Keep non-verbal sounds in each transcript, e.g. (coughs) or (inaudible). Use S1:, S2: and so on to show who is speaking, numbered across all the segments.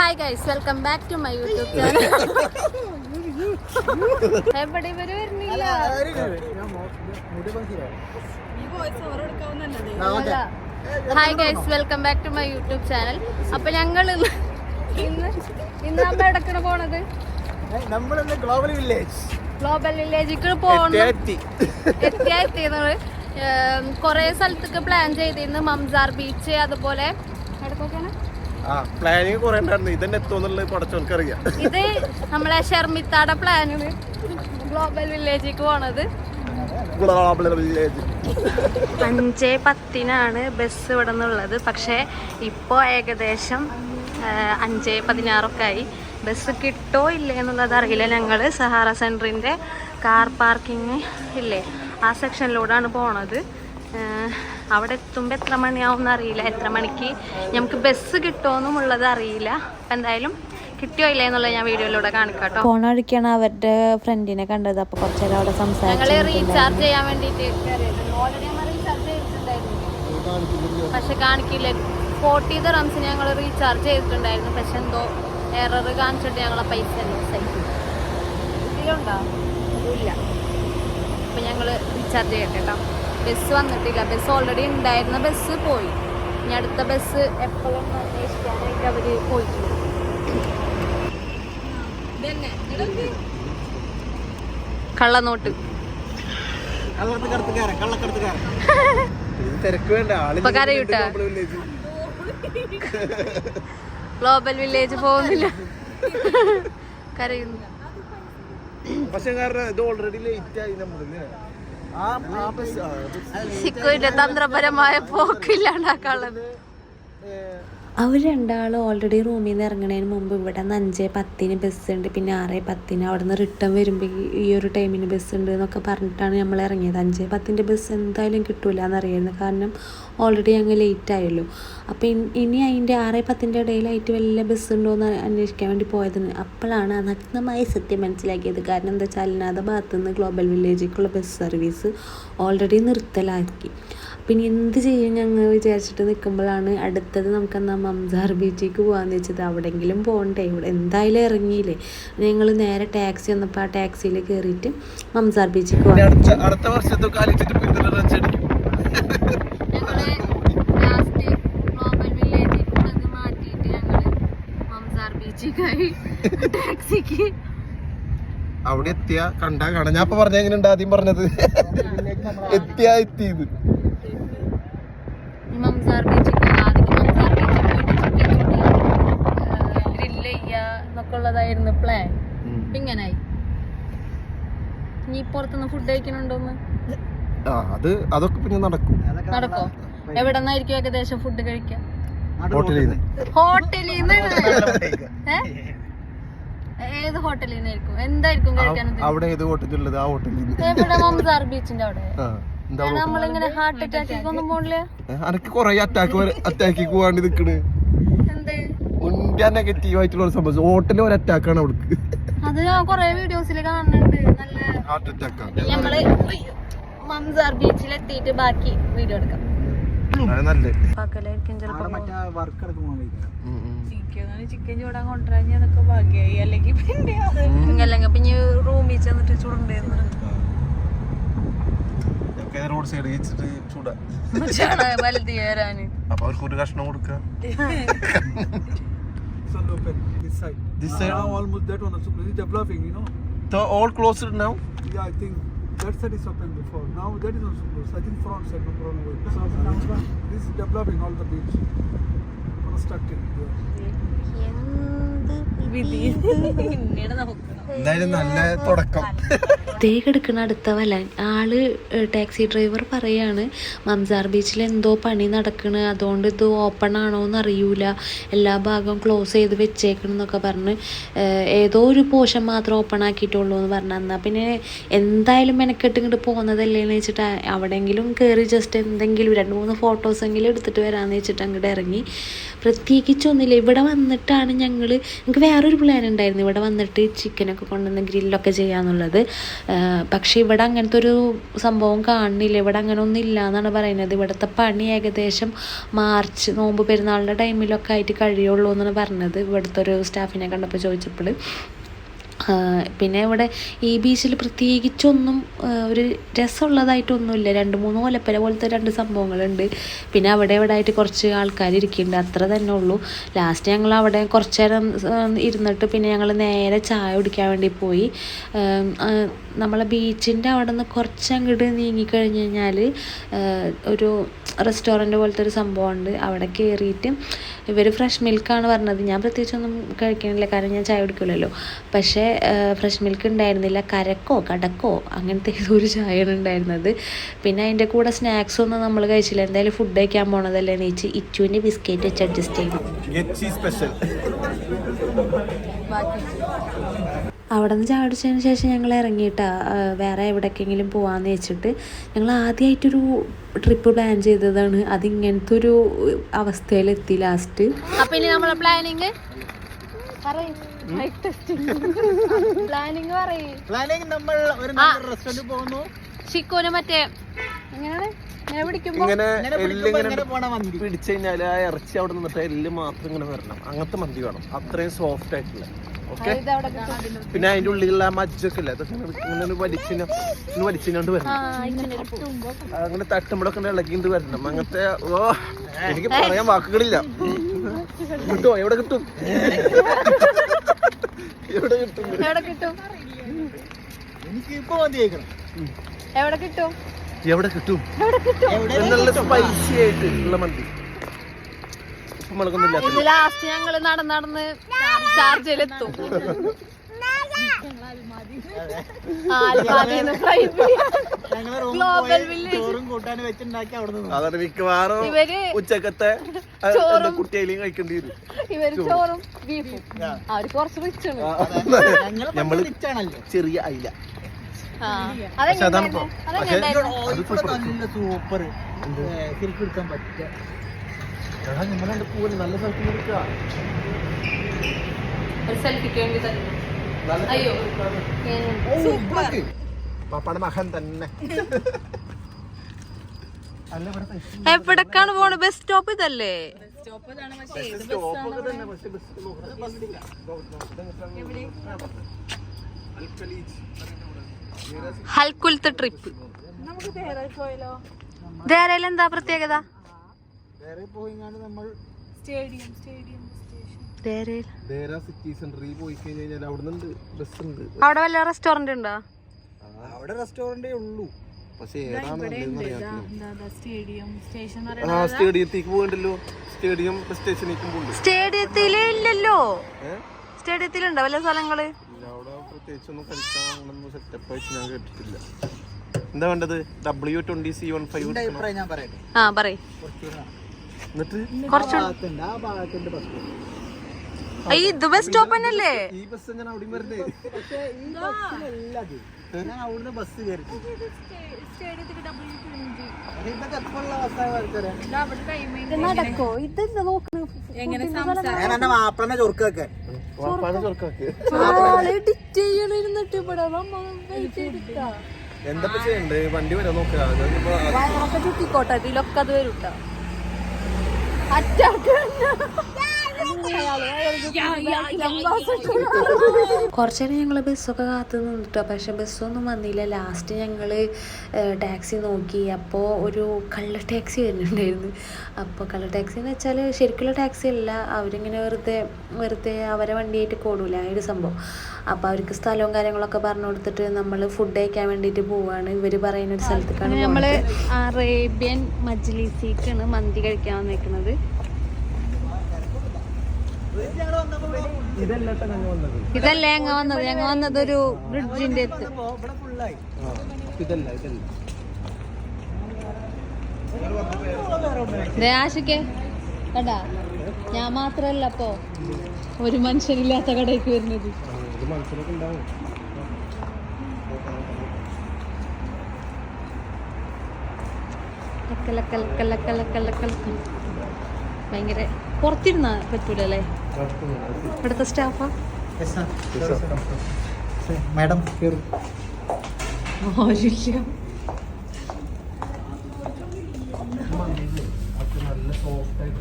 S1: Hi guys welcome back to my YouTube channel എവിടെ ഇവർ വരുന്നില്ല? Hi guys welcome back to my YouTube channel അപ്പൊ ഞങ്ങൾ ഇന്ന് ഇന്ന് ഇന്ന് നമ്മ എടക്കണ പോണത്?
S2: നമ്മളിന്ന് ഗ്ലോബൽ വില്ലേജ്
S1: ഗ്ലോബൽ വില്ലേജിക്ക് പോകണം എത്തി കൊറേ സ്ഥലത്തേക്ക് പ്ലാൻ ചെയ്തിരുന്നു. മംസാർ ബീച്ച് അതുപോലെ എടക്കൊക്കെയാണ്.
S2: പ്ലാനിങ് കുറെ ഉണ്ടായിരുന്നു. ഇതന്നെ എത്തുമെന്നുള്ളത് പടച്ചോൻക്കറിയാം
S1: ഇത് നമ്മളെ ഷർമിത്താടെ പ്ലാനാണ് ഗ്ലോബൽ വില്ലേജിലേക്ക് പോണത്.
S2: ഗ്ലോബൽ വില്ലേജ്
S1: അഞ്ച് പത്തിനാണ് ബസ് ഇവിടെ നിന്നുള്ളത് പക്ഷേ ഇപ്പോൾ ഏകദേശം അഞ്ച് പതിനാറൊക്കെ ആയി. ബസ് കിട്ടോ ഇല്ലേ എന്നുള്ളത് അറിയില്ല. ഞങ്ങൾ സഹാറ സെന്ററിന്റെ കാർ പാർക്കിംഗ് ഇല്ലേ ആ സെക്ഷനിലൂടെയാണ് പോണത്. അവിടെ എത്തുമ്പോൾ എത്ര മണിയാവും അറിയില്ല. എത്ര മണിക്ക് നമുക്ക് ബസ് കിട്ടുമെന്നും ഉള്ളത് അറിയില്ല. അപ്പം എന്തായാലും കിട്ടിയോ ഇല്ല എന്നുള്ളത് ഞാൻ വീഡിയോയിലൂടെ കാണിക്കാട്ടോ
S3: ഫോൺ അടിക്കാണ് അവരുടെ ഫ്രണ്ടിനെ കണ്ടത്. അപ്പൊ കുറച്ചേരം അവിടെ
S1: ഞങ്ങൾ
S3: സംസാരിച്ചു
S1: റീചാർജ് ചെയ്യാൻ വേണ്ടിയിട്ട് പക്ഷെ കാണിക്കില്ല. ഫോർട്ടി റംസ് ഞങ്ങൾ റീചാർജ് ചെയ്തിട്ടുണ്ടായിരുന്നു. പക്ഷെ എന്തോ എറർ കാണിച്ചിട്ട് ഞങ്ങളെ പൈസ ഇതിലുണ്ടോ? ഇല്ല. അപ്പം ഞങ്ങൾ റീചാർജ് ചെയ്യട്ടെ കേട്ടോ. ബസ് വന്നിട്ടില്ല. ബസ് ഓൾറെഡി ഉണ്ടായിരുന്ന ബസ് പോയി. ഇനി അടുത്ത ബസ് എപ്പോഴും അന്വേഷിക്കാനായിട്ട് അവർ കള്ളനോട്ട്. കരയൂട്ടാ.
S2: ഗ്ലോബൽ വില്ലേജ്
S1: പോകുന്നില്ല. (laughs) കരയുന്നു.
S2: പക്ഷെ കാരണം ഇത് ഓൾറെഡി ലേറ്റ് ആയി ബസ്
S1: സിക്കുവിന്റെ തന്ത്രപരമായ പോക്കില്ലാണ്ടാക്കാനുള്ളത്
S3: അവർ രണ്ടാളും ഓൾറെഡി റൂമിൽ നിന്ന് ഇറങ്ങണതിന് മുമ്പ് ഇവിടെ നിന്ന് അഞ്ച് പത്തിന് ബസ് ഉണ്ട് പിന്നെ ആറ് പത്തിന് അവിടെ നിന്ന് റിട്ടേൺ വരുമ്പോൾ ഈ ഒരു ടൈമിന് ബസ് ഉണ്ട് എന്നൊക്കെ പറഞ്ഞിട്ടാണ് നമ്മൾ ഇറങ്ങിയത്. അഞ്ച് പത്തിന്റെ ബസ് എന്തായാലും കിട്ടൂല എന്നറിയായിരുന്നു കാരണം ഓൾറെഡി ഞങ്ങൾ ലേറ്റ് ആയല്ലോ. അപ്പോൾ ഇനി അതിന്റെ ആറ് പത്തിന്റെ ഇടയിലായിട്ട് വല്ല ബസ് ഉണ്ടോ എന്ന് അന്വേഷിക്കാൻ വേണ്ടി പോയതിന് അപ്പോഴാണ് നഗ്നമായ സത്യം മനസ്സിലാക്കിയത്. കാരണം എന്താ വെച്ചാൽ അല്ലാതെ ഭാഗത്തുനിന്ന് ഗ്ലോബൽ വില്ലേജിലേക്കുള്ള ബസ് സർവീസ് ഓൾറെഡി നിർത്തലാക്കി. പിന്നെ എന്ത് ചെയ്യും ഞങ്ങൾ വിചാരിച്ചിട്ട് നിൽക്കുമ്പോഴാണ് അടുത്തത് നമുക്ക് എന്നാൽ മംസാർ ബീച്ചിലേക്ക് പോകാമെന്ന് വെച്ചത്. അവിടെയെങ്കിലും പോകണ്ടേ. ഇവിടെ എന്തായാലും ഇറങ്ങിയില്ലേ? ഞങ്ങൾ നേരെ ടാക്സി വന്നപ്പോൾ ആ ടാക്സിയിൽ കയറിയിട്ട് മംസാർ ബീച്ചിലേക്ക് പോകാം
S2: അടുത്ത
S1: ടാക്സിക്ക്.
S2: അവിടെ എത്തിയ കണ്ടാ കാണാം. ഞാൻ പറഞ്ഞ എങ്ങനെയുണ്ട് ആദ്യം പറഞ്ഞത്? (laughs) എത്തിയാ എത്തിയത്
S1: മംസാർ ബീച്ചിക്ക് ആദ്യം മംസാർ ബീച്ചിൽ പോയിട്ട് ഗ്രില്ല് ചെയ്യുക ഉള്ളതായിരുന്നു പ്ലാൻ ഇപ്പൊ ഇങ്ങനായി. നീ പുറത്തുനിന്ന് ഫുഡ് കഴിക്കണുണ്ടോന്ന്
S2: ആ അത് അതൊക്കെ പിന്നെ നടക്കും.
S1: നടക്കോ? എവിടെ നിന്നായിരിക്കും ഏകദേശം ഫുഡ് കഴിക്കാം?
S2: ഹോട്ടലിൽ നിന്ന്
S1: ഹോട്ടലിൽ ഏത് ഹോട്ടലിൽ നിന്നായിരിക്കും എന്തായിരിക്കും കഴിക്കാൻ
S2: അവിടെ ഏത് ഹോട്ടലുള്ളത്? ആ ഹോട്ടലിൽ
S1: എവിടെ? മമതാർ ബീച്ചിന്റെ അവിടെ. നമ്മളിങ്ങനെ ഹാർട്ട് അറ്റാക്ക് ഒന്നും പോണില്ല?
S2: അനക്ക് കൊറേ അറ്റാക്ക് അറ്റാക്കി പോവാണ്ട് നിക്കണ്. മുൻകാ നെഗറ്റീവ് ആയിട്ടുള്ള ഒരു സംഭവം. ഹോട്ടലിൽ ഒരു അറ്റാക്കാണ് അവൾക്ക്
S1: അത് ഞാൻ കൊറേ വീഡിയോസിൽ കാണുന്നുണ്ട് നല്ല
S2: ഹാർട്ട് അറ്റാക്കാണ്
S1: ഞങ്ങൾ മംസാർ ബീച്ചിൽ എത്തിയിട്ട് ബാക്കി വീഡിയോ എടുക്കാം.
S4: ചിക്കൻ ചൂടാൻ കൊണ്ടുവരാഞ്ഞതൊക്കെ ഭാഗ്യായി. അല്ലെങ്കിൽ പിന്നെ
S1: അല്ലെങ്കിൽ പിന്നെ റൂമിൽ ചെന്നിട്ട് ചൂടുണ്ടായിരുന്നു
S2: റോഡ് സൈഡ് വെച്ചിട്ട് ചൂടാ.
S1: വലുത് കയറാന്
S2: അപ്പൊ അവർക്ക് ഒരു കഷ്ണം കൊടുക്ക. (laughs)
S5: open. This side.
S2: This side?
S5: Now almost that one also is developing, you know.
S2: So all closed now?
S5: Yeah, I think that side is open before. Now that is also closed. I think front side, no problem. Away. So this is developing all the beach. Constructing. Yeah.
S1: yeah.
S2: എന്തായാലും നല്ല തുടക്കം.
S3: ദേ കിടക്കണ അടുത്ത വലാൻ ആൾ taxi driver പറയാണ് Mamzar ബീച്ചിൽ എന്തോ പണി നടക്കണ്. അതുകൊണ്ട് ഇത് ഓപ്പൺ ആണോ എന്ന് അറിയൂല. എല്ലാ ഭാഗവും ക്ലോസ് ചെയ്ത് വെച്ചേക്കണം എന്നൊക്കെ പറഞ്ഞ് ഏതോ ഒരു പോഷൻ മാത്രം ഓപ്പൺ ആക്കിയിട്ടുള്ളൂ എന്ന് പറഞ്ഞു. എന്നാൽ പിന്നെ എന്തായാലും മെനക്കെട്ട് ഇങ്ങോട്ട് പോകുന്നതല്ലേ എന്ന് വെച്ചിട്ട് അവിടെയെങ്കിലും കയറി ജസ്റ്റ് എന്തെങ്കിലും രണ്ട് മൂന്ന് ഫോട്ടോസെങ്കിലും എടുത്തിട്ട് വരാമെന്ന് വെച്ചിട്ട് അങ്ങോട്ട് ഇറങ്ങി. പ്രത്യേകിച്ചൊന്നുമില്ല. ഇവിടെ വന്നിട്ടാണ് ഞങ്ങൾ ഞങ്ങൾക്ക് വേറൊരു പ്ലാൻ ഉണ്ടായിരുന്നു. ഇവിടെ വന്നിട്ട് ചിക്കനൊക്കെ കൊണ്ടുവന്ന് ഗ്രില്ലൊക്കെ ചെയ്യാന്നുള്ളത്. പക്ഷേ ഇവിടെ അങ്ങനത്തെ ഒരു സംഭവം കാണുന്നില്ല ഇവിടെ അങ്ങനെ ഒന്നും ഇല്ല എന്നാണ് പറയുന്നത്. ഇവിടുത്തെ പണി ഏകദേശം മാർച്ച് നോമ്പ് പെരുന്നാളിന്റെ ടൈമിലൊക്കെ ആയിട്ട് കഴിയുള്ളൂ എന്നാണ് പറഞ്ഞത്. ഇവിടുത്തെ ഒരു സ്റ്റാഫിനെ കണ്ടപ്പോൾ ചോദിച്ചപ്പോൾ. പിന്നെ ഇവിടെ ഈ ബീച്ചിൽ പ്രത്യേകിച്ചൊന്നും ഒരു രസമുള്ളതായിട്ടൊന്നുമില്ല. രണ്ട് മൂന്ന് കൊലപ്പര പോലത്തെ രണ്ട് സംഭവങ്ങളുണ്ട്. പിന്നെ അവിടെ ഇവിടെ ആയിട്ട് കുറച്ച് ആൾക്കാർ ഇരിക്കുന്നുണ്ട്. അത്ര തന്നെ ഉള്ളൂ. ലാസ്റ്റ് ഞങ്ങൾ അവിടെ കുറച്ച് നേരം ഇരുന്നിട്ട് പിന്നെ ഞങ്ങൾ നേരെ ചായ കുടിക്കാൻ വേണ്ടി പോയി. നമ്മളെ ബീച്ചിന്റെ അവിടെ നിന്ന് കുറച്ച് അങ്ങോട്ട് നീങ്ങിക്കഴിഞ്ഞ് കഴിഞ്ഞാൽ ഒരു റെസ്റ്റോറന്റ് പോലത്തെ ഒരു സംഭവമുണ്ട്. അവിടെ കയറിയിട്ട് ഇവർ ഫ്രഷ് മിൽക്കാണ് പറഞ്ഞത്. ഞാൻ പ്രത്യേകിച്ചൊന്നും കഴിക്കണില്ല. കാരണം ഞാൻ ചായ കുടിക്കില്ലല്ലോ പക്ഷേ ഫ്രഷ് മിൽക്ക് ഉണ്ടായിരുന്നില്ല. കരക്കോ കടക്കോ അങ്ങനത്തെ ഏതോ ഒരു ചായയാണ് ഉണ്ടായിരുന്നത്. പിന്നെ അതിന്റെ കൂടെ സ്നാക്സ് ഒന്നും നമ്മൾ കഴിച്ചില്ല. എന്തായാലും ഫുഡ് കഴിക്കാൻ പോണതല്ലേ നീച്ച് ഇച്ചുവിന്റെ ബിസ്ക്കറ്റ് വെച്ച് അഡ്ജസ്റ്റ്
S2: ചെയ്യും സ്പെഷ്യൽ
S3: അവിടെ നിന്ന് ചാടിച്ചതിന് ശേഷം ഞങ്ങൾ ഇറങ്ങിയിട്ടാ. വേറെ എവിടേക്കെങ്കിലും പോവാന്ന് വെച്ചിട്ട് ഞങ്ങൾ ആദ്യമായിട്ടൊരു ട്രിപ്പ് പ്ലാൻ ചെയ്തതാണ്. അത് ഇങ്ങനത്തെ ഒരു അവസ്ഥയിലെത്തി ലാസ്റ്റ്
S1: അപ്പൊ ഇനി നമ്മളെ പ്ലാനിങ് പ്ലാനിങ് പറയ്.
S2: പ്ലാനിങ് നമ്മൾ ഒരു. റെസ്റ്റോറന്റ് പോകുന്നു.
S1: ചിക്കോന് മറ്റേ ഇങ്ങനെ
S2: എല്ലിങ്ങനെ പിടിച്ചു കഴിഞ്ഞാൽ ആ ഇറച്ചി അവിടെ നിന്നിട്ട് എല്ല് മാത്രം ഇങ്ങനെ വരണം. അങ്ങനത്തെ മന്തി വേണം. അത്രയും സോഫ്റ്റ് ആയിട്ടുള്ള. ഓക്കെ. പിന്നെ അതിന്റെ ഉള്ളിലുള്ള ആ മജ്ജൊക്കെ ഇല്ല? അതൊക്കെ ഇങ്ങനെ വലിച്ചിന് വലിച്ചിനോണ്ട്
S1: ആ,
S2: വരണം. അങ്ങനെ തട്ടുമ്പോഴൊക്കെ ഇളകിണ്ട് വരണം. അങ്ങനത്തെ ഓ എനിക്ക് പറയാൻ വാക്കുകളില്ല. (laughs) കിട്ടുമോ എവിടെ കിട്ടും? (laughs) എവിടെ കിട്ടും?
S1: എവിടെ കിട്ടും?
S5: എനിക്ക് ഇപ്പൊ
S1: എവിടെ കിട്ടും?
S2: എവിടെ കിട്ടും? എന്നുള്ള സ്പൈസി ആയിട്ടുള്ള മന്തി.
S1: ലാസ്റ്റ് ഞങ്ങൾ നടന്ന് നടന്ന് ചാർജിലെത്തും
S2: അതാണ് മിക്കവാറും
S1: ഇവർ
S2: ഉച്ചക്കത്തെ കുട്ടിയിലും കഴിക്കേണ്ടി വരും.
S1: ഇവർ ചോറും. ബീഫും. അവർ കുറച്ച് റിച്ചാണ്
S2: നമ്മൾ
S5: റിച്ചാണല്ലോ
S2: ചെറിയ അയില.
S5: സൂപ്പർ ശരിക്കും എടുക്കാൻ പറ്റില്ല.
S2: എടാ, നല്ല സ്ഥലത്ത് എടുക്കുക
S1: ഒരു സെൽഫിക്ക് വേണ്ടി തന്നെ. അയ്യോ.
S2: പാപ്പാടെ മകൻ തന്നെ. (laughs)
S1: എവിടേക്കാണ് പോണ? ബസ് സ്റ്റോപ്പ് ഇതല്ലേ?
S4: സ്റ്റോപ്പ് ഇതാണ് പക്ഷേ ഏത്
S2: സ്റ്റോപ്പൊക്കെ തന്നെ പക്ഷെ ബസ് നോക്കണം
S1: ഹൽക്കുലത്തെ ട്രിപ്പ് ദേരയിൽ എന്താ പ്രത്യേകത?
S5: നമ്മൾ
S4: സ്റ്റേഡിയം സ്റ്റേഡിയം
S2: സിറ്റി സെന്ററിൽ പോയി കഴിഞ്ഞ് കഴിഞ്ഞാൽ അവിടെ ബസ് ഉണ്ട്.
S1: അവിടെ വല്ല റെസ്റ്റോറന്റ് ഉണ്ടോ?
S5: അവിടെ റെസ്റ്റോറന്റേ ഉള്ളൂ.
S2: പക്ഷെ ഏതാണ് നല്ലതെന്ന് അറിയാം
S4: സ്റ്റേഡിയം സ്റ്റേഷൻ
S2: ആ സ്റ്റേഡിയത്തേക്ക് പോകണ്ടല്ലോ. സ്റ്റേഡിയം സ്റ്റേഷനിലേക്കും പോകുന്നുണ്ട്
S1: സ്റ്റേഡിയത്തിലേ ഇല്ലല്ലോ? സ്റ്റേഡിയത്തിലുണ്ടോ വല്ല
S2: സ്ഥലങ്ങൾ? അവിടെ പ്രത്യേകിച്ചൊന്നും കളിക്കാൻ സെറ്റപ്പ് ആയിട്ട് ഞാൻ കേട്ടിട്ടില്ല. എന്താ വേണ്ടത്? W twenty C one five
S5: ഞാൻ പറയട്ടെ.
S1: ആ പറയ്.
S5: കുറച്ചുകൂടെ
S2: എന്നിട്ട്?
S1: കുറച്ചു
S5: ഭാഗത്തുണ്ട് ആ ഭാഗത്തുണ്ട് ബസ്
S1: ഈ ഇത് ബസ് സ്റ്റോപ്പ് തന്നെയല്ലേ?
S2: ഈ ബസ് ഞാൻ അവിടെ വരുന്നേ
S5: പക്ഷേ ഈ ബസ്സിലല്ല അത് ഞാൻ അവിടുന്ന് ബസ് കയറി. ഇതൊക്കെ എപ്പോഴുള്ള അവസ്ഥ
S1: നടക്കോ? ഇത് നോക്കുന്നു
S4: എങ്ങനെ സംസാരം
S5: ഞാൻ എന്റെ മാപ്പിളനെ ചൊറുക്കൊക്കെ.
S2: വാപ്പാനെ ചൊറക്കാക്ക്.
S1: എഡിറ്റ് ചെയ്യണിരുന്നിട്ട് ഇവിടെ നമ്മ വെയിറ്റ് എടുക്കാ
S2: എന്താ ഇപ്പൊ ചെയ്യണ്ടേ? വണ്ടി വരാൻ നോക്കുക അതിപ്പോ
S1: വയറൊക്കെ ചുറ്റിക്കോട്ടെ ഇതിലൊക്കെ അത് വരും. അറ്റാക്ക്
S3: കുറച്ച് നേരം ഞങ്ങൾ ബസ്സൊക്കെ കാത്തു നിന്നിട്ടോ പക്ഷെ ബസ്സൊന്നും വന്നില്ല. ലാസ്റ്റ് ഞങ്ങൾ ടാക്സി നോക്കി. അപ്പോൾ ഒരു കള്ള ടാക്സി വരുന്നുണ്ടായിരുന്നു. അപ്പോൾ കള്ള ടാക്സി എന്ന് വെച്ചാൽ ശരിക്കുള്ള ടാക്സി അല്ല. അവരിങ്ങനെ വെറുതെ വെറുതെ അവരെ വണ്ടിയായിട്ട് കൂടില്ല ആ ഒരു സംഭവം. അപ്പോൾ അവർക്ക് സ്ഥലവും കാര്യങ്ങളൊക്കെ പറഞ്ഞു കൊടുത്തിട്ട് നമ്മൾ ഫുഡ് കഴിക്കാൻ വേണ്ടിയിട്ട് പോവാണ്. ഇവർ പറയുന്ന ഒരു സ്ഥലത്തേക്കാണ് നമ്മൾ
S1: അറേബ്യൻ മജ്ലിസിക്കാണ് മന്തി കഴിക്കാൻ വന്നേക്കുന്നത്
S2: ഇതല്ല ഞങ്ങൾ വന്നത്?
S1: ഞങ്ങ വന്നത്? ഞങ്ങ വന്നത് ഒരു ബ്രിഡ്ജിന്റെ അടുത്ത്.
S5: ഇവിടെ ഫുള്ളായി
S2: ഇതല്ല ഇതല്ല.
S1: ദേ ആശിക്കേ കടാ ഞാൻ മാത്രല്ല അപ്പോ ഒരു മനുഷ്യനില്ലാത്ത കടയ്ക്ക് വരുന്നത്.
S2: ഭയങ്കര പുറത്തിരുന്ന ഉണ്ടാവും
S1: ലക്ക ലക്ക ലക്ക ലക്ക ലക്ക ലക്ക ലക്ക. ഭയങ്കര പുറത്തിരുന്നാ പറ്റൂലല്ലേ ഇവിടുത്തെ സ്റ്റാഫാ
S6: മാഡം
S1: ആരുമില്ല
S2: നല്ല സോഫ്റ്റ് ആയിട്ട്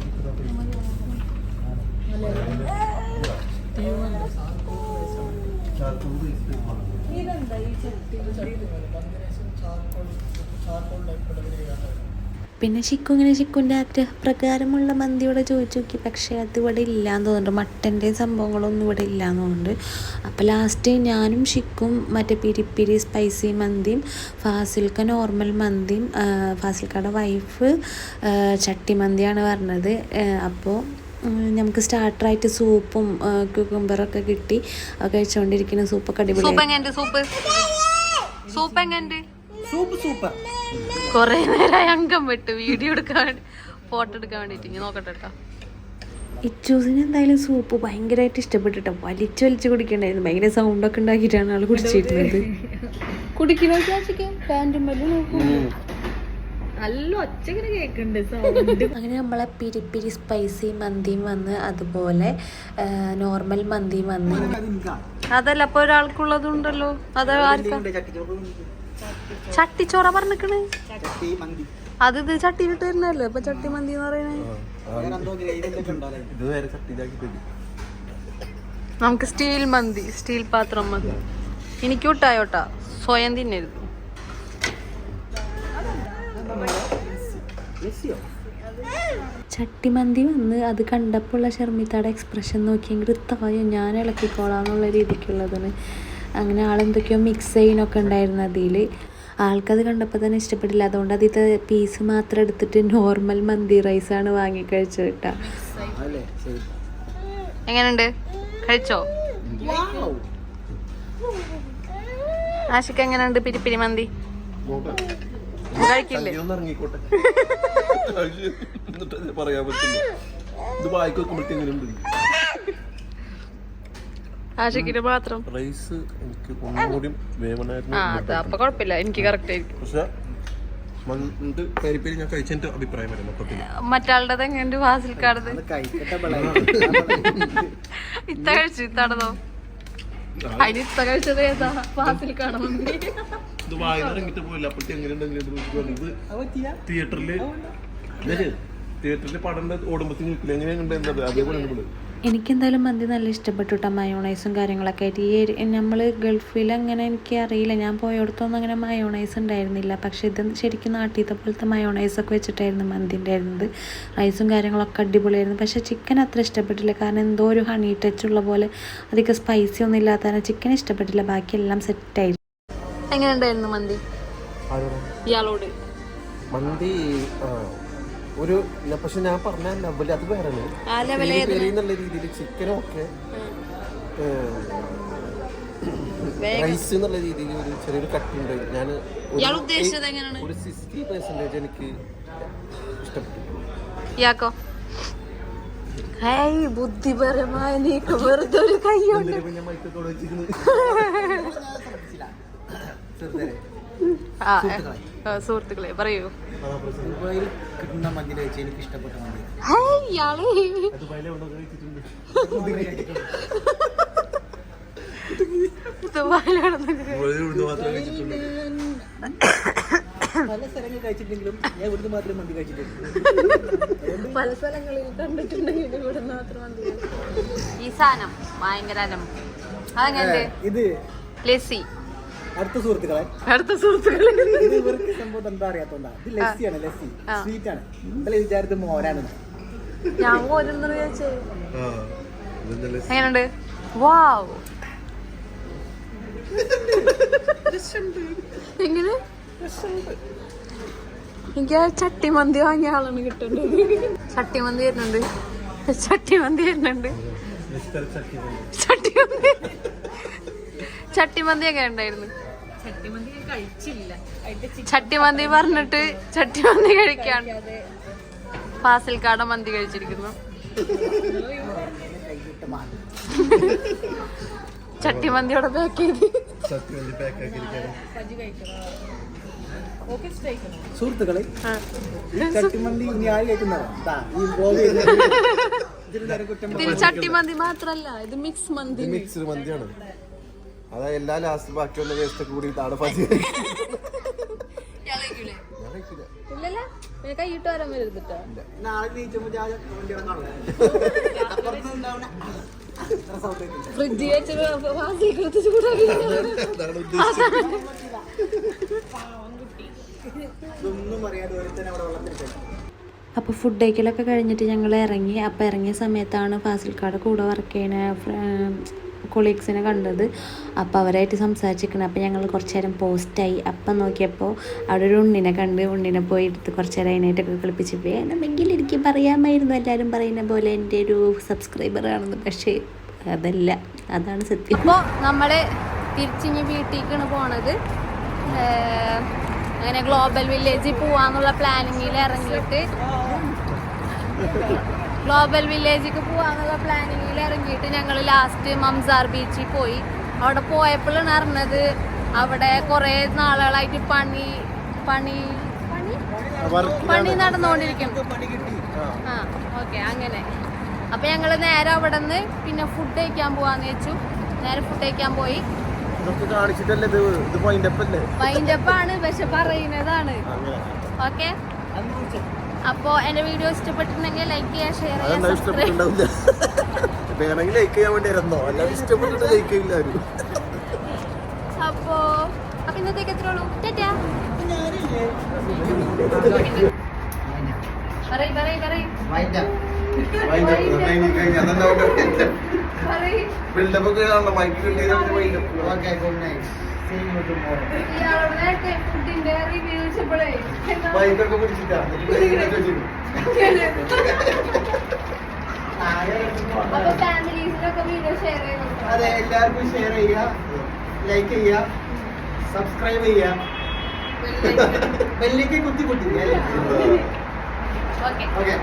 S3: പിന്നെ ചിക്കു ഇങ്ങനെ ചിക്കുന്റെ ആഗ്രഹപ്രകാരമുള്ള മന്തിയോടെ ചോദിച്ചു നോക്കി. പക്ഷേ അത് ഇവിടെ ഇല്ലയെന്ന് തോന്നുന്നുണ്ട്. മട്ടന്റെ സംഭവങ്ങളൊന്നും ഇവിടെ ഇല്ലയെന്ന് തോന്നുന്നുണ്ട്. അപ്പോൾ ലാസ്റ്റ് ഞാനും ഷിക്കും മറ്റേ പിരി പിരി സ്പൈസി മന്തിയും ഫാസിൽക്ക നോർമൽ മന്തിയും ഫാസിൽക്കയുടെ വൈഫ് ചട്ടി മന്തിയാണ് പറഞ്ഞത്. അപ്പോൾ നമുക്ക് സ്റ്റാർട്ടറായിട്ട് സൂപ്പും കുക്കുംബറൊക്കെ കിട്ടി. കഴിച്ചുകൊണ്ടിരിക്കുന്ന സൂപ്പൊക്കെ
S1: സൂപ്പ്
S3: അടിപൊളി
S1: സൂപ്പ് സൂപ്പ്? എങ്ങനെയുണ്ട്
S6: സൂപ്പ് സൂപ്പർ
S1: കൊറേ നേരമായി അംഗം വിട്ട് വീഡിയോ എടുക്കാൻ വേണ്ടി ഫോട്ടോ എടുക്കാൻ വേണ്ടിട്ട് ഇനി നോക്കട്ടെ കേട്ടോ
S3: ഇച്ചൂസിന് എന്തായാലും സൂപ്പ് ഭയങ്കരമായിട്ട് ഇഷ്ടപ്പെട്ടിട്ടോ. വലിച്ചു വലിച്ചു കുടിക്കണ്ടായിരുന്നു. ഭയങ്കര സൗണ്ടൊക്കെ ഉണ്ടാക്കിയിട്ടാണ് ആൾ കുടിച്ചിരുന്നത്.
S4: നല്ല സൗണ്ട്
S3: അങ്ങനെ നമ്മളെ പിരി പിരി സ്പൈസി മന്തിയും വന്ന് അതുപോലെ നോർമൽ മന്തിയും വന്ന്.
S1: അതല്ല അപ്പൊ ഒരാൾക്കുള്ളതുണ്ടല്ലോ. അത് ആർക്കാ? ചട്ടിച്ചോറ. പറഞ്ഞിക്കണ്? അത് ഇത് ചട്ടിയിലിട്ട് വരുന്നല്ലേ ഇപ്പൊ ചട്ടി മന്തി എന്ന്
S2: തരും.
S1: നമുക്ക് സ്റ്റീൽ മന്തി സ്റ്റീൽ പാത്രം മതി എനിക്ക് വിട്ടായോട്ടാ സ്വയം തിന്നരുത്.
S3: ചട്ടിമന്തി വന്ന് അത് കണ്ടപ്പോൾ ഉള്ള ഷർമിത്തയുടെ എക്സ്പ്രഷൻ നോക്കിയെങ്കിൽ തായോ ഞാൻ ഇളക്കിക്കോളാന്നുള്ള രീതിക്കുള്ളതാണ്. അങ്ങനെ ആളെന്തൊക്കെയോ മിക്സ് ചെയ്യാനൊക്കെ ഉണ്ടായിരുന്നു അതിൽ. ആൾക്കത് കണ്ടപ്പോൾ തന്നെ ഇഷ്ടപ്പെട്ടില്ല. അതുകൊണ്ട് അതിത്തെ പീസ് മാത്രം എടുത്തിട്ട് നോർമൽ മന്തി റൈസാണ് വാങ്ങിക്കഴിച്ചത് കേട്ടോ.
S1: എങ്ങനെയുണ്ട്? കഴിച്ചോ? ആശിക്ക് എങ്ങനെയുണ്ട് പിരിപ്പിരി മന്തി? കഴിക്കില്ലേ?
S2: പറയാൻ പറ്റില്ല. ഇത് വായിക്ക് എങ്ങനെയുണ്ട്
S1: മാത്രം.
S2: റൈസ് എനിക്ക് ഒന്നുകൂടി വേവനായിരുന്നു
S1: ആ അത് അപ്പൊ കുഴപ്പമില്ല. എനിക്ക് കറക്റ്റ് ആയിരിക്കും.
S2: പക്ഷേ ഞാൻ കഴിച്ചതിന്റെ അഭിപ്രായം വരും മൊത്തത്തിൽ
S1: മറ്റാളുടെ എങ്ങനെയുണ്ട്? ഫാസിൽക്കാടത്?
S6: കഴിക്കട്ടെ
S1: ഇത്ത കഴിച്ചു ഇത്താടതോ അതിന് ഇത്ത കഴിച്ചത് ഏതാ? ഫാസിൽക്കാട മന്തി
S2: ഇത് വായന ഇറങ്ങിട്ട് പോയില്ല അപ്പോഴത്തെ എങ്ങനെയുണ്ടെങ്കിലും ഇത് തിയേറ്ററിൽ തിയേറ്ററിൽ പടം ഓടുമ്പത്തിന് എങ്ങനെയുണ്ട് എന്താ അതേപോലെ ഉണ്ട്
S3: എനിക്കെന്തായാലും മന്തി നല്ല ഇഷ്ടപ്പെട്ടു കേട്ടോ മയോണൈസും കാര്യങ്ങളൊക്കെ ആയിട്ട്. ഈ നമ്മൾ ഗൾഫിൽ അങ്ങനെ എനിക്ക് അറിയില്ല. ഞാൻ പോയടത്തൊന്നും അങ്ങനെ മയോണൈസ് ഉണ്ടായിരുന്നില്ല. പക്ഷെ ഇത് ശരിക്കും നാട്ടിലത്തെ പോലത്തെ മയോണൈസൊക്കെ വെച്ചിട്ടായിരുന്നു മന്തി ഉണ്ടായിരുന്നത് റൈസും കാര്യങ്ങളൊക്കെ അടിപൊളിയായിരുന്നു. പക്ഷേ ചിക്കൻ അത്ര ഇഷ്ടപ്പെട്ടില്ല. കാരണം എന്തോ ഒരു ഹണി ടച്ച് ഉള്ള പോലെ അധികം സ്പൈസി ഒന്നും ഇല്ലാത്ത കാരണം ചിക്കൻ ഇഷ്ടപ്പെട്ടില്ല. ബാക്കിയെല്ലാം സെറ്റായിരുന്നു
S1: എങ്ങനെയുണ്ടായിരുന്നു മന്തി? ഇയാളോട്.
S2: മന്തി ആ, ഒരു പക്ഷെ ഞാൻ പറഞ്ഞ ലെവൽ അത് വേറെ എന്നുള്ള രീതിയിൽ ചിക്കനും ഒക്കെ റൈസ് എന്നുള്ള രീതിയിൽ ഒരു ചെറിയൊരു കട്ടുണ്ട് ഞാൻ ഒരു സിക്സ്റ്റി പെർസെന്റേജ് എനിക്ക് ഇഷ്ടപ്പെട്ടു.
S1: ഹേയ് ബുദ്ധിപരമായ നീക്കം. വെറുതെ ഒരു കൈയുണ്ട് (laughs) സുഹൃത്തുക്കളെ. പറയൂ. (coughs)
S6: പല സ്ഥലങ്ങളിൽ കഴിച്ചിട്ടുണ്ടെങ്കിലും ഞാൻ ഇവിടുന്ന് മാത്രം മന്തി കഴിച്ചിട്ടുണ്ട്.
S1: പല സ്ഥലങ്ങളിൽ കണ്ടിട്ടുണ്ടെങ്കിലും ഇവിടുന്ന് മാത്രം മന്തി ഈ സാധനം ഭയങ്കര
S6: ഇത്
S1: ലസ്സി.
S6: അടുത്ത സുഹൃത്തുക്കളെ.
S1: അടുത്ത സുഹൃത്തുക്കളെ.
S6: ഇത് ഇവർക്ക് സംഭവം എന്താ അറിയാത്തോണ്ടാ? ഇത് ലസ്സിയാണ് ലസ്സി. സ്വീറ്റ് ആണ് ഇന്നലെ വിചാരിച്ചത് മോരാണ്.
S1: ഞാൻ പോരുന്നത് വിചാരിച്ചേ. എങ്ങനെയുണ്ട്? വാവ്. എങ്ങനെ? എനിക്ക് ആ ചട്ടിമന്തി വാങ്ങിയ ആളാണ് കിട്ടുന്നത് ചട്ടിമന്തി വരുന്നുണ്ട്. ചട്ടിമന്തി വരുന്നുണ്ട്. ചട്ടിമന്തി ചട്ടിമന്തി എങ്ങനെ ഉണ്ടായിരുന്നു.
S4: ചട്ടിമന്തി
S1: പറഞ്ഞിട്ട് ചട്ടിമന്തി കഴിക്കാൻ. ഫാസിൽക്കാട മന്തി കഴിച്ചിരിക്കുന്നു. ചട്ടിമന്തിയോടെ പാക്ക് ചെയ്ത്.
S4: കഴിക്കണം?
S6: സുഹൃത്തുക്കളെ ചട്ടിമന്തി ഇനി ആര് (laughs)
S1: ചട്ടിമന്തി മാത്രല്ല ഇത് മിക്സ് മന്തി.
S2: മിക്സ് മന്തിയാണ്. അതായത് എല്ലാ ലാസ്റ്റ് ബാക്കി വന്ന വേസ്റ്റ് ഒക്കെ കൂടി താടെ പതി
S1: ഇല്ലല്ല പിന്നെ വരാൻ. ഫ്രിഡ്ജ് വെച്ച് ചൂടാക്കി
S6: അറിയാതെ അവിടെ
S3: അപ്പോൾ ഫുഡ് കഴിക്കലൊക്കെ കഴിഞ്ഞിട്ട് ഞങ്ങൾ ഇറങ്ങി അപ്പോൾ ഇറങ്ങിയ സമയത്താണ് ഫാസിൽക്കാട് കൂടെ വർക്ക് ചെയ്യുന്ന കൊളീഗ്സിനെ കണ്ടത്. അപ്പോൾ അവരായിട്ട് സംസാരിച്ചിരിക്കണം. അപ്പോൾ ഞങ്ങൾ കുറച്ച് നേരം പോസ്റ്റായി. അപ്പം നോക്കിയപ്പോൾ അവിടെ ഒരു ഉണ്ണിനെ കണ്ട് ഉണ്ണിനെ പോയി എടുത്ത് കുറച്ച് നേരം അതിനായിട്ടൊക്കെ കളിപ്പിച്ച് പോയി എനിക്ക് പറയാമായിരുന്നു. എല്ലാവരും പറയുന്ന പോലെ എന്റെ ഒരു സബ്സ്ക്രൈബർ ആണെന്ന്. പക്ഷേ അതല്ല. അതാണ് സത്യം.
S1: അപ്പോൾ നമ്മൾ തിരിച്ചിഞ്ഞ് വീട്ടിലേക്കാണ് പോണത്. അങ്ങനെ ഗ്ലോബൽ വില്ലേജിൽ പോവാന്നുള്ള പ്ലാനിങ്ങിൽ ഇറങ്ങിയിട്ട് ഗ്ലോബൽ വില്ലേജിലേക്ക് പോകാനുള്ള പ്ലാനിങ്ങിൽ ഇറങ്ങിയിട്ട് ഞങ്ങൾ ലാസ്റ്റ് മംസാർ ബീച്ചിൽ പോയി. അവിടെ പോയപ്പോഴാണ് അറിഞ്ഞത് അവിടെ കുറേ നാളുകളായിട്ട് പണി പണി പണി? പണി നടന്നുകൊണ്ടിരിക്കും. ആ. ഓക്കെ അങ്ങനെ. അപ്പൊ ഞങ്ങൾ നേരെ അവിടെ നിന്ന് പിന്നെ ഫുഡ് കഴിക്കാൻ പോവാന്ന് വെച്ചു. നേരെ ഫുഡ് കഴിക്കാൻ പോയി.
S2: ഇതൊക്കെ കാണിച്ചിട്ടല്ലേ ഇത്? ഇത് മൈൻഡപ്പ് അല്ലേ?
S1: മൈൻഡപ്പാണ് പക്ഷെ പറയുന്നതാണ്. ഓക്കെ അപ്പോ എന്റെ വീഡിയോ ഇഷ്ടപ്പെട്ടിട്ടുണ്ടെങ്കിൽ ലൈക്ക് ചെയ്യുക ഷെയർ ചെയ്യുക സബ്സ്ക്രൈബ്
S2: ഇഷ്ടപ്പെട്ടുണ്ടാവില്ല വേണമെങ്കിൽ ലൈക്ക് ചെയ്യാൻ വേണ്ടി ഇരുന്നോ അല്ലാതെ ഇഷ്ടപ്പെട്ടിട്ട് ലൈക്ക് ചെയ്യില്ല ആരും.
S1: അപ്പോ അപ്പൊ ഇന്നത്തേക്ക് എത്ര ഉള്ളൂ? ടാറ്റാ. പറയ് പറയ് പറയ്. പറയ്.
S2: ബിൽഡപ്പ് ഒക്കെ മൈക്ക്
S6: ഓക്കെ ഗുഡ് നൈറ്റ്
S1: ഫുഡിന്റെ റിവ്യൂ ചോദിച്ചപ്പോഴേ എന്താ
S2: മൈക്കൊക്കെ പിടിച്ചിട്ടാ.
S1: അപ്പൊ ഫാമിലീസിലൊക്കെ വീഡിയോ ഷെയർ ചെയ്ത്.
S6: അതെ എല്ലാവർക്കും ഷെയർ ചെയ്യുക ലൈക്ക് ചെയ്യുക സബ്സ്ക്രൈബ് ചെയ്യുക ബെല്ലിക്ക്. കുത്തി കുത്തി. (laughs)
S1: Okay
S6: okay